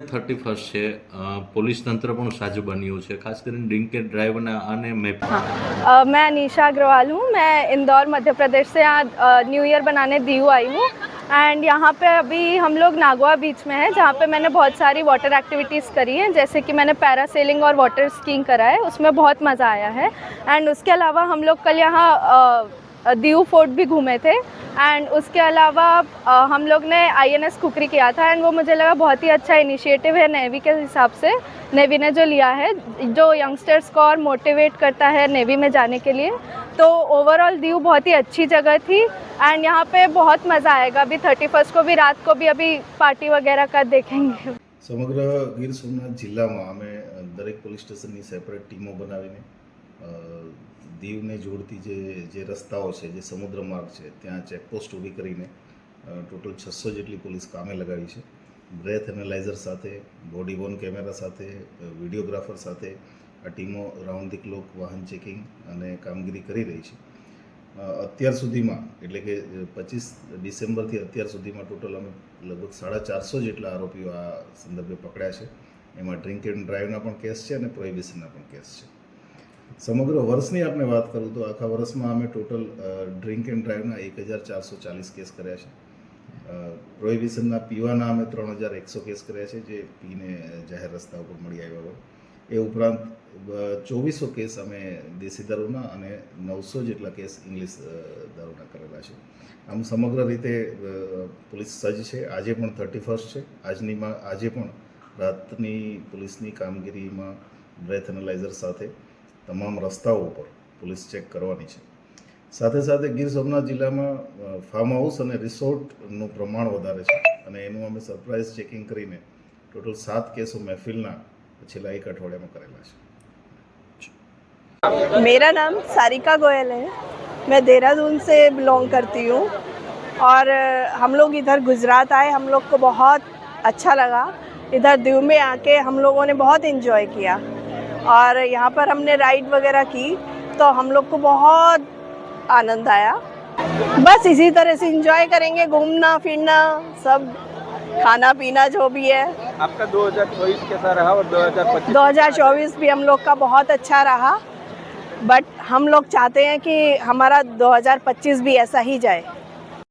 Thirty first છે અ, police તંત્ર પણ સાજુ બન્યું છે ખાસ કરીને ડ્રિંક એન્ડ ડ્રાઈવના અને મેપ अ, मैं अनीशा अग्रवाल हूँ मैं इंदौर मध्य प्रदेश से यहाँ न्यू ईयर बनाने दीव आई हूँ एंड यहाँ पे अभी हम लोग नागवा बीच में है जहाँ पे मैंने बहुत सारी वाटर एक्टिविटीज़ करी हैं जैसे कि मैंने पैरासेलिंग और वाटर स्कीइंग करा है उसमें बहुत मज़ा आया है एंड उसके अलावा हम लोग कल यहाँ अ, दीव फोर्ट भी घूमे थे एंड उसके अलावा अ, हम लोग ने आईएनएस कुकरी किया था एंड वो मुझे लगा बहुत ही अच्छा इनिशिएटिव है नेवी के हिसाब से नेवी ने जो लिया है जो यंगस्टर्स को और मोटिवेट करता है नेवी में जाने के लिए तो ओवरऑल दीव बहुत ही अच्छी जगह थी एंड यहाँ पे बहुत मज़ा आएगा अभी थर्टी फर्स्ट को भी रात को भी अभी पार्टी वगैरह का देखेंगे સમગ્ર ગીર સોમનાથ જિલ્લામાં અમે દરેક પોલીસ સ્ટેશનની સેપરેટ ટીમો બનાવીને અ, દીવને જોડતી જે જે રસ્તાઓ છે, જે સમુદ્ર માર્ગ છે, ત્યાં ચેકપોસ્ટ ઊભી કરીને ટોટલ છસો જેટલી પોલીસ કામે લગાવી છે. બ્રેથ એનાલાઇઝર સાથે, બોડી વોન કેમેરા સાથે વિડીયોગ્રાફર સાથે, આ ટીમો રાઉન્ડ ધી ક્લોક વાહન ચેકિંગ અને કામગીરી કરી રહી છે. અત્યાર સુધીમાં, એટલે કે પચીસ ડિસેમ્બરથી અત્યાર સુધીમાં ટોટલ અમે લગભગ સાડા ચારસો જેટલા આરોપીઓ આ સંદર્ભે પકડ્યા છે. એમાં ડ્રિંક એન્ડ ડ્રાઈવના પણ કેસ છે અને પ્રોહિબિશનના પણ કેસ છે. સમગ્ર વર્ષની આપણે વાત કરું તો આખા વર્ષમાં અમે ટોટલ ડ્રિંક એન્ડ ડ્રાઈવના એક હજાર ચારસો ચાલીસ કેસ કર્યા છે. પ્રોહિબિશનના પીવાના અમે ત્રણ હજાર એકસો કેસ કર્યા છે જે પીને જાહેર રસ્તા ઉપર મળી આવ્યા હોય. એ ઉપરાંત ચોવીસો કેસ અમે દેશી દારૂના અને નવસો જેટલા કેસ ઇંગ્લિશ દારૂના કરેલા છે. આમ સમગ્ર રીતે પોલીસ સજ્જ છે. આજે પણ થર્ટી ફર્સ્ટ છે. આજનીમાં આજે પણ રાતની પોલીસની કામગીરીમાં બ્રેથ એનાલાઇઝર સાથે તમામ રસ્તાઓ ઉપર પોલીસ ચેક કરવાની છે સાથે સાથે ગીર સોમનાથ જિલ્લામાં અ, ફાર્મ હાઉસ અને રિસોર્ટનું પ્રમાણ વધારે છે અને એનું અમે સરપ્રાઇઝ ચેકિંગ કરીને ટોટલ સાત કેસો મહેફિલના છેલ્લા એક અઠવાડિયામાં કરેલા છે मेरा नाम सारिका गोयल है मैं देहरादून से बिलोंग करती हूँ और अ, हम लोग इधर गुजरात आए हम लोग को बहुत अच्छा लगा इधर दीव में आके हम लोगों ने बहुत इन्जॉय किया और यहाँ पर हमने राइड वगैरह की तो हम लोग को बहुत आनंद आया। बस इसी तरह से इन्जॉय करेंगे घूमना फिरना सब खाना पीना जो भी है। आपका 2024 कैसा रहा और 2025 2024 भी हम लोग का बहुत अच्छा रहा बट हम लोग चाहते हैं कि हमारा 2025 भी ऐसा ही जाए।